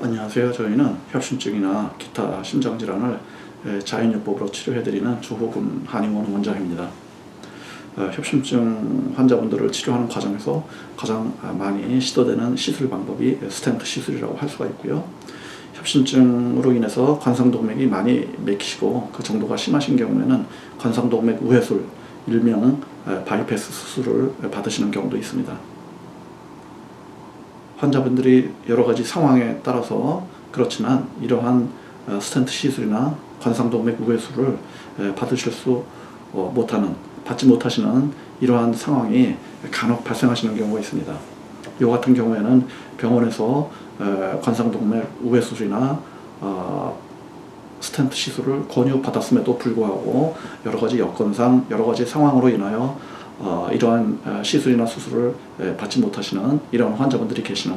안녕하세요. 저희는 협심증이나 기타 심장질환을 에, 자연요법으로 치료해드리는 주호금 한의원 원장입니다. 어, 협심증 환자분들을 치료하는 과정에서 가장 아, 많이 시도되는 시술 방법이 스텐트 시술이라고 할 수가 있고요. 협심증으로 인해서 관상동맥이 많이 맥히시고 그 정도가 심하신 경우에는 관상동맥 우회술, 일명 에, 바이패스 수술을 받으시는 경우도 있습니다. 환자분들이 여러 가지 상황에 따라서 그렇지만 이러한 어, 스텐트 시술이나 관상동맥 에, 받으실 수 어, 못하는 받지 못하시는 이러한 상황이 간혹 발생하시는 경우가 있습니다. 이 같은 경우에는 병원에서 에, 관상동맥 우회수술이나 어, 스텐트 시술을 권유받았음에도 불구하고 여러 가지 여건상 여러 가지 상황으로 인하여 어, 이러한 어, 시술이나 수술을 에, 받지 못하시는 이러한 환자분들이 계시는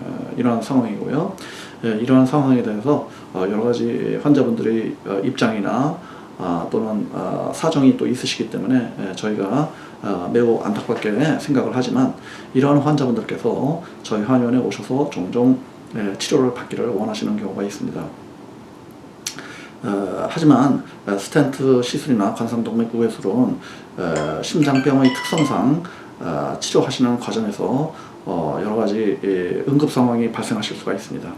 어, 이러한 상황이고요. 에, 이러한 상황에 대해서 어, 여러 가지 환자분들의 어, 입장이나 아, 또는 어, 사정이 또 있으시기 때문에 에, 저희가 어, 매우 안타깝게 생각을 하지만 이러한 환자분들께서 저희 한의원에 오셔서 종종 에, 치료를 받기를 원하시는 경우가 있습니다. 어, 하지만 어, 스텐트 시술이나 관상동맥 우회술은 어, 심장병의 특성상 어, 치료하시는 과정에서 어, 여러 가지 예, 응급 상황이 발생하실 수가 있습니다.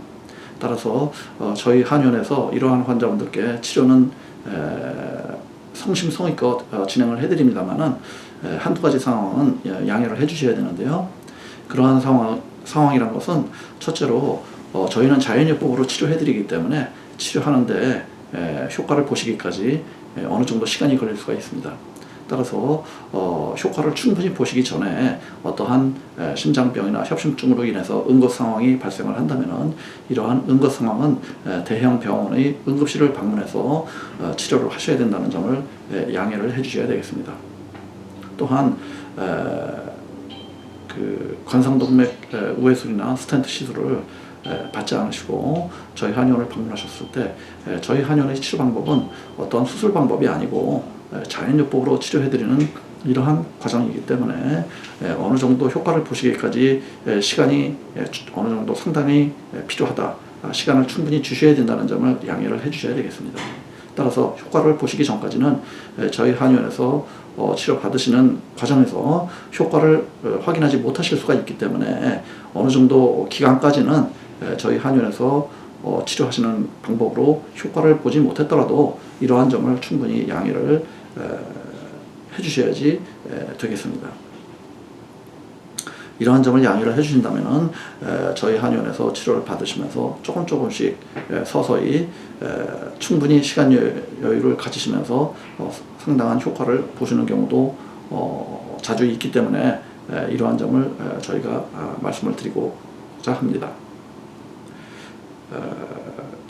따라서 어, 저희 한의원에서 이러한 환자분들께 치료는 에, 성심성의껏 어, 진행을 해드립니다만은 에, 한두 가지 상황은 예, 양해를 해주셔야 되는데요. 그러한 상황 상황이란 것은 첫째로 어, 저희는 자연요법으로 치료해드리기 때문에 치료하는데 에, 효과를 보시기까지 에, 어느 정도 시간이 걸릴 수가 있습니다. 따라서 어, 효과를 충분히 보시기 전에 어떠한 에, 심장병이나 협심증으로 인해서 응급 상황이 발생을 한다면은 이러한 응급 상황은 에, 대형 병원의 응급실을 방문해서 어, 치료를 하셔야 된다는 점을 에, 양해를 해주셔야 되겠습니다. 또한 에, 그 관상동맥 에, 우회술이나 스텐트 시술을 에, 받지 않으시고 저희 한의원을 방문하셨을 때 에, 저희 한의원의 치료 방법은 어떠한 수술 방법이 아니고 에, 자연요법으로 치료해드리는 이러한 과정이기 때문에 에, 어느 정도 효과를 보시기까지 에, 시간이 어느 정도 상당히 에, 필요하다. 아, 시간을 충분히 주셔야 된다는 점을 양해를 해주셔야 되겠습니다. 따라서 효과를 보시기 전까지는 에, 저희 한의원에서 어, 치료 받으시는 과정에서 효과를 어, 확인하지 못하실 수가 있기 때문에 어느 정도 기간까지는 에, 저희 한의원에서 어, 치료하시는 방법으로 효과를 보지 못했더라도 이러한 점을 충분히 양해를 에, 해주셔야지 에, 되겠습니다. 이러한 점을 양해를 해주신다면은 에, 저희 한의원에서 치료를 받으시면서 조금 조금씩 에, 서서히 에, 충분히 시간 여- 여유를 가지시면서 어, 상당한 효과를 보시는 경우도 어, 자주 있기 때문에 에, 이러한 점을 에, 저희가 아, 말씀을 드리고자 합니다. 에,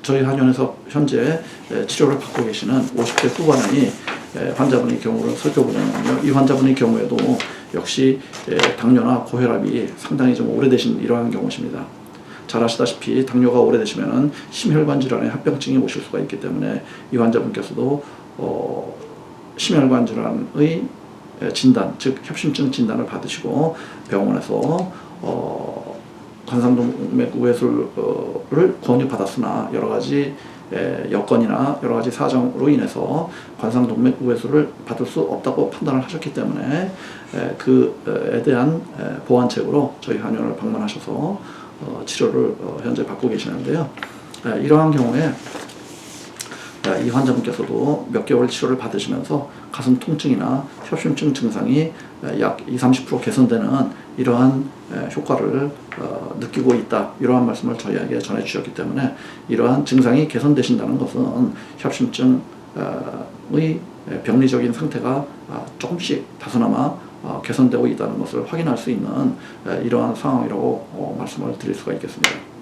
저희 한의원에서 현재 에, 치료를 받고 계시는 50대 후반의 에, 환자분의 경우를 살펴보면요, 이 환자분의 경우에도 역시 에, 당뇨나 고혈압이 상당히 좀 오래되신 이러한 경우십니다. 잘 아시다시피 당뇨가 오래되시면은 심혈관 질환의 합병증이 오실 수가 있기 때문에 이 환자분께서도 어, 심혈관 질환의 에, 진단, 즉 협심증 진단을 받으시고 병원에서 어, 관상동맥 우회술 을 권유받았으나 여러 가지 에, 여건이나 여러 가지 사정으로 인해서 관상동맥 우회술을 받을 수 없다고 판단을 하셨기 때문에 에, 그에 대한 에, 보완책으로 저희 한의원을 방문하셔서 어, 치료를 어, 현재 받고 계시는데요. 에, 이러한 경우에 에, 이 환자분께서도 몇 개월 치료를 받으시면서 가슴 통증이나 협심증 증상이 에, 약 20, 30% 개선되는 이러한 에, 효과를 어, 느끼고 있다. 이러한 말씀을 저희에게 전해 주셨기 때문에 이러한 증상이 개선되신다는 것은 협심증의 병리적인 상태가 아, 조금씩 다소나마 어, 개선되고 있다는 것을 확인할 수 있는 에, 이러한 상황이라고 어, 말씀을 드릴 수가 있겠습니다.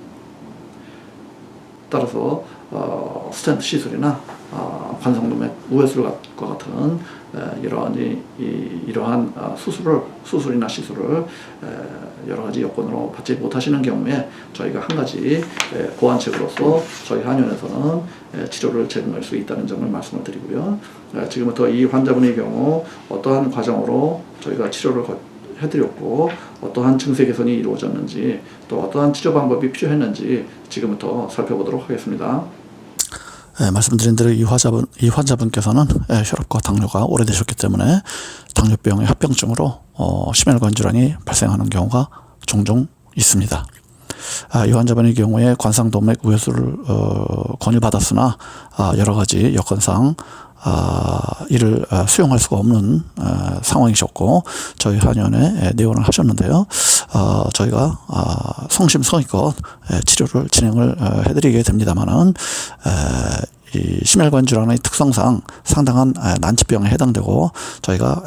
따라서 어, 스텐트 시술이나 어, 관상동맥 우회술과 같은 에, 이러한 이, 이, 이러한 어, 수술을 수술이나 시술을 에, 여러 가지 여건으로 받지 못하시는 경우에 저희가 한 가지 에, 보완책으로서 저희 한의원에서는 에, 치료를 제공할 수 있다는 점을 말씀을 드리고요. 에, 지금부터 이 환자분의 경우 어떠한 과정으로 저희가 치료를 거- 해드렸고 어떠한 증세 개선이 이루어졌는지 또 어떠한 치료 방법이 필요했는지 지금부터 살펴보도록 하겠습니다. 예, 말씀드린 대로 이 환자분 이 환자분께서는 예, 혈압과 당뇨가 오래되셨기 때문에 당뇨병의 합병증으로 어, 심혈관 질환이 발생하는 경우가 종종 있습니다. 아, 이 환자분의 경우에 관상동맥 우회수를 어, 권유받았으나 아, 여러 가지 여건상 아, 이를 아, 수용할 수가 없는 아, 상황이셨고 저희 한의원에 예, 내원을 하셨는데요. 어, 저희가 아, 성심성의껏 예, 치료를 진행을 어, 해드리게 됩니다만은 심혈관 질환의 특성상 상당한 에, 난치병에 해당되고 저희가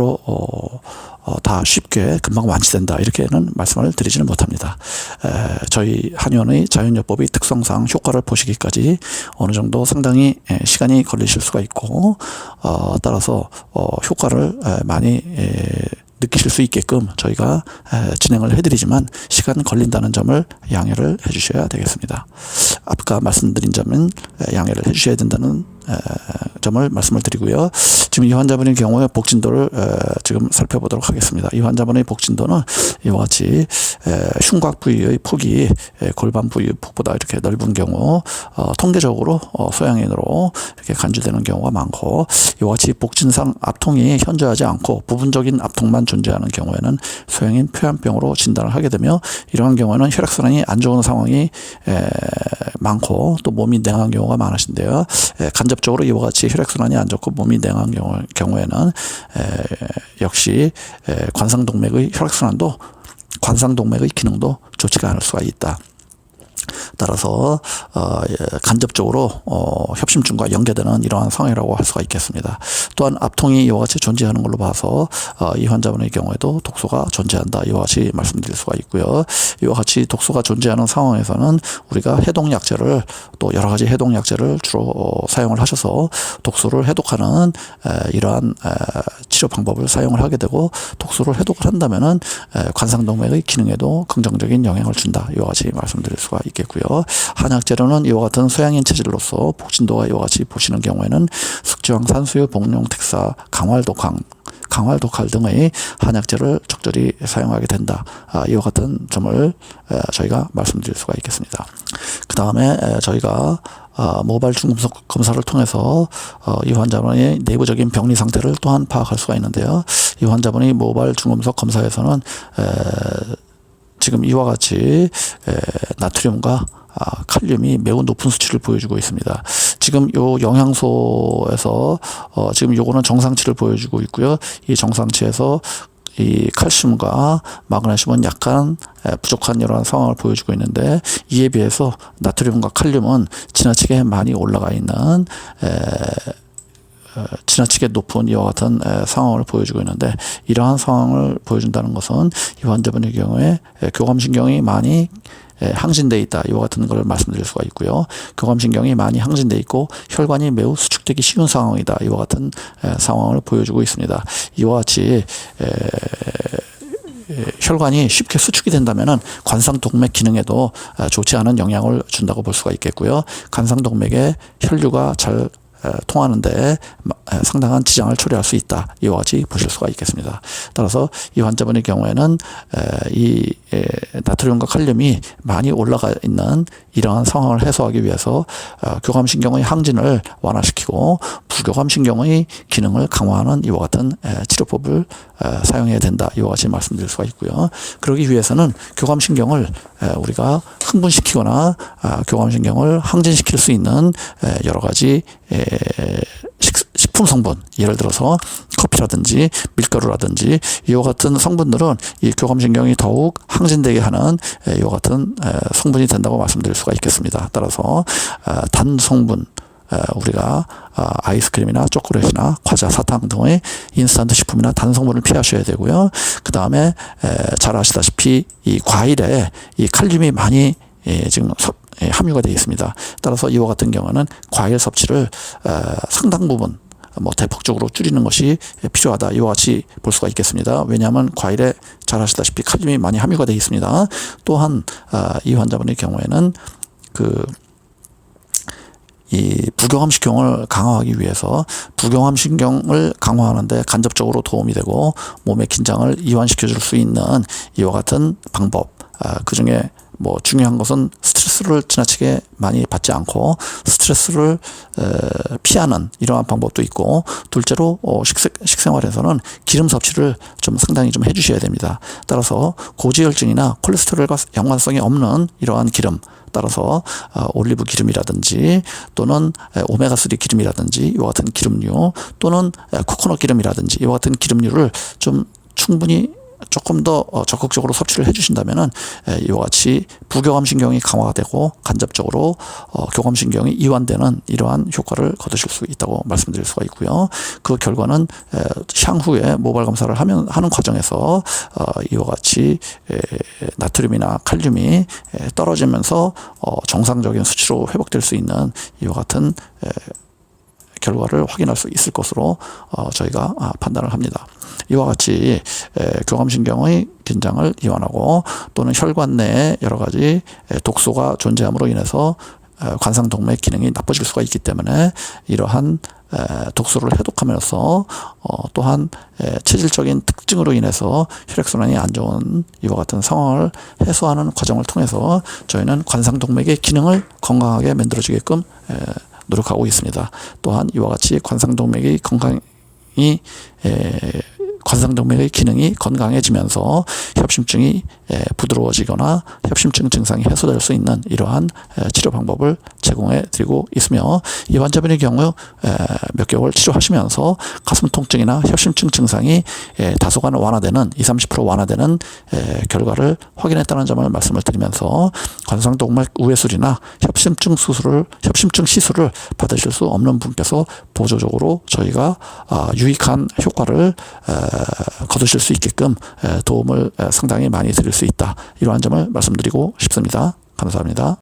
에, 100% 어, 어, 다 쉽게 금방 완치된다 이렇게는 말씀을 드리지는 못합니다. 에, 저희 한의원의 자연요법의 특성상 효과를 보시기까지 어느 정도 상당히 에, 시간이 걸리실 수가 있고 어, 따라서 어, 효과를 에, 많이 에, 느끼실 수 있게끔 저희가 에, 진행을 해드리지만 시간 걸린다는 점을 양해를 해주셔야 되겠습니다. 아까 말씀드린 점은 에, 양해를 해주셔야 된다는 에, 점을 말씀을 드리고요. 지금 이 환자분의 경우에 복진도를 에, 지금 살펴보도록 하겠습니다. 이 환자분의 복진도는 이와 같이 에, 흉곽 부위의 폭이 에, 골반 부위의 폭보다 이렇게 넓은 경우 어, 통계적으로 어, 소양인으로 이렇게 간주되는 경우가 많고 이와 같이 복진상 압통이 현저하지 않고 부분적인 압통만 존재하는 경우에는 소양인 표현병으로 진단을 하게 되며 이러한 경우에는 혈액순환이 안 좋은 상황이 에, 많고 또 몸이 냉한 경우가 많으신데요. 에, 간접적으로 이와 같이 혈액순환이 안 좋고 몸이 냉한 경우, 경우에는 에, 역시 에, 관상동맥의 혈액순환도 관상동맥의 기능도 좋지가 않을 수가 있다. 따라서 어, 예, 간접적으로 어, 협심증과 연계되는 이러한 상황이라고 할 수가 있겠습니다. 또한 압통이 이와 같이 존재하는 걸로 봐서 어, 이 환자분의 경우에도 독소가 존재한다. 이와 같이 말씀드릴 수가 있고요. 이와 같이 독소가 존재하는 상황에서는 우리가 해독 약제를 또 여러 가지 해독 약제를 주로 어, 사용을 하셔서 독소를 해독하는 에, 이러한 에, 치료 방법을 사용을 하게 되고 독소를 해독을 한다면은 에, 관상동맥의 기능에도 긍정적인 영향을 준다. 이와 같이 말씀드릴 수가 있 겠고요. 한약재료는 이와 같은 소양인 체질로서 복진도가 이와 같이 보시는 경우에는 숙지황 산수유 복용 특사 강활독항 강활독할 등의 한약재를 적절히 사용하게 된다. 아, 이와 같은 점을 에, 저희가 말씀드릴 수가 있겠습니다. 그 다음에 저희가 아, 모발 중금속 검사를 통해서 어, 이 환자분의 내부적인 병리 상태를 또한 파악할 수가 있는데요. 이 환자분의 모발 중금속 검사에서는 에, 지금 이와 같이 에, 나트륨과 아, 칼륨이 매우 높은 수치를 보여주고 있습니다. 지금 요 영양소에서 어, 지금 요거는 정상치를 보여주고 있고요. 이 정상치에서 이 칼슘과 마그네슘은 약간 부족한 이러한 상황을 보여주고 있는데 이에 비해서 나트륨과 칼륨은 지나치게 많이 올라가 있는 에, 지나치게 높은 이와 같은 상황을 보여주고 있는데 이러한 상황을 보여준다는 것은 이 환자분의 경우에 교감신경이 많이 항진돼 있다. 이와 같은 걸 말씀드릴 수가 있고요. 교감신경이 많이 항진돼 있고 혈관이 매우 수축되기 쉬운 상황이다. 이와 같은 상황을 보여주고 있습니다. 이와 같이 혈관이 쉽게 수축이 된다면은 관상동맥 기능에도 좋지 않은 영향을 준다고 볼 수가 있겠고요. 관상동맥의 혈류가 잘 통하는데 상당한 지장을 초래할 수 있다. 이와 같이 보실 수가 있겠습니다. 따라서 이 환자분의 경우에는 이 나트륨과 칼륨이 많이 올라가 있는 이러한 상황을 해소하기 위해서 어, 교감신경의 항진을 완화시키고 부교감신경의 기능을 강화하는 이와 같은 치료법을 사용해야 된다. 이와 같이 말씀드릴 수가 있고요. 그러기 위해서는 교감신경을 우리가 흥분시키거나 아, 교감신경을 항진시킬 수 있는 여러 가지 식품 성분 예를 들어서 커피라든지 밀가루라든지 이와 같은 성분들은 이 교감신경이 더욱 항진되게 하는 이와 같은 성분이 된다고 말씀드릴 수가 있겠습니다. 따라서 단 성분 우리가 아이스크림이나 초콜릿이나 과자, 사탕 등의 인스턴트 식품이나 단 성분을 피하셔야 되고요. 그 다음에 잘 아시다시피 이 과일에 이 칼륨이 많이 지금 함유가 되어 있습니다. 따라서 이와 같은 경우는 과일 섭취를 상당 부분 뭐 대폭적으로 줄이는 것이 필요하다. 이와 같이 볼 수가 있겠습니다. 왜냐하면 과일에 잘 아시다시피 칼륨이 많이 함유가 되어 있습니다. 또한 이 환자분의 경우에는 그 이 부경암 신경을 강화하기 위해서 부경암 신경을 강화하는데 간접적으로 도움이 되고 몸의 긴장을 이완시켜 줄 수 있는 이와 같은 방법. 아, 그 중에 뭐 중요한 것은 스트레스를 지나치게 많이 받지 않고 스트레스를 에, 피하는 이러한 방법도 있고 둘째로 어, 식생, 식생활에서는 기름 섭취를 좀 상당히 좀 해주셔야 됩니다. 따라서 고지혈증이나 콜레스테롤과 연관성이 없는 이러한 기름 따라서 어, 올리브 기름이라든지 또는 에, 오메가3 기름이라든지 이와 같은 기름류 또는 에, 코코넛 기름이라든지 이와 같은 기름류를 좀 충분히 조금 더 어, 적극적으로 섭취를 해주신다면은 에, 이와 같이 부교감 신경이 강화가 되고 간접적으로 어, 교감 신경이 이완되는 이러한 효과를 거두실 수 있다고 말씀드릴 수가 있고요. 그 결과는 에, 향후에 모발 검사를 하면 하는 과정에서 어, 이와 같이 에, 나트륨이나 칼륨이 에, 떨어지면서 어, 정상적인 수치로 회복될 수 있는 이와 같은 에, 결과를 확인할 수 있을 것으로 어, 저희가 아, 판단을 합니다. 이와 같이 에, 교감신경의 긴장을 이완하고 또는 혈관 내에 여러 가지 에, 독소가 존재함으로 인해서 에, 관상동맥 기능이 나빠질 수가 있기 때문에 이러한 에, 독소를 해독하면서 어, 또한 에, 체질적인 특징으로 인해서 혈액순환이 안 좋은 이와 같은 상황을 해소하는 과정을 통해서 저희는 관상동맥의 기능을 건강하게 만들어지게끔 에, 노력하고 있습니다. 또한 이와 같이 관상동맥의 건강이 에, 관상동맥의 기능이 건강해지면서 협심증이 에, 부드러워지거나 협심증 증상이 해소될 수 있는 이러한 에, 치료 방법을 제공해 드리고 있으며 이 환자분의 경우 에, 몇 개월 치료하시면서 가슴 통증이나 협심증 증상이 에, 다소간 완화되는 20, 30% 완화되는 에, 결과를 확인했다는 점을 말씀을 드리면서 관상동맥 우회술이나 협심증 수술을 협심증 시술을 받으실 수 없는 분께서 보조적으로 저희가 아, 유익한 효과를 에, 거두실 수 있게끔 에, 도움을 에, 상당히 많이 드릴 수 있다 이러한 점을 말씀드리고 싶습니다. 감사합니다.